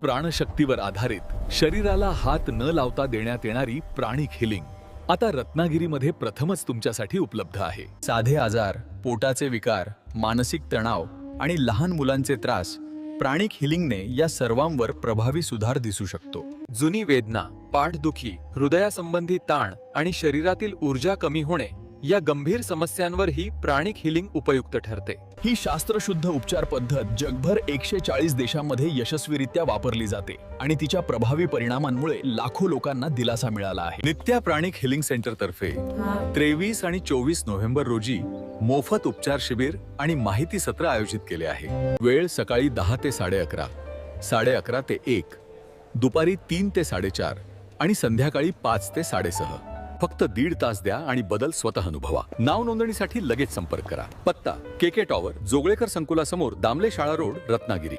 प्राणशक्तीवर आधारित. शरीराला हात न लावता देण्यात येणारी प्राणिक हिलिंग आता रत्नागिरीमध्ये प्रथमच तुमच्यासाठी उपलब्ध आहे. साधे आजार पोटाचे विकार मानसिक तणाव आणि लहान मुलांचे त्रास प्राणिक हिलिंगने या सर्वांवर प्रभावी सुधार दिसू शकतो. जुनी वेदना पाठदुखी हृदयासंबंधी ताण आणि शरीरातील ऊर्जा कमी होणे या गंभीर समस्यांवर ही प्राणिक हिलिंग उपयुक्त ठरते. ही शास्त्रशुद्ध उपचार पद्धत जगभर एकशे चाळीस देशांमध्ये यशस्वीरित्या वापरली जाते आणि तिच्या प्रभावी परिणामांमुळे लाखो लोकांना दिलासा मिळाला आहे. नित्या प्राणिक हिलिंग सेंटर तर्फे तेवीस आणि चोवीस नोव्हेंबर रोजी मोफत उपचार शिबिर आणि माहिती सत्र आयोजित केले आहे. वेळ सकाळी दहा ते साडे अकरा साडे अकरा ते एक दुपारी तीन ते साडेचार आणि संध्याकाळी पाच ते साडेसहा. फक्त दीड तास द्या आणि बदल स्वतः अनुभवा. नाव नोंदणीसाठी लगेच संपर्क करा. पत्ता के के टॉवर जोगळेकर संकुलासमोर दामले शाळा रोड रत्नागिरी.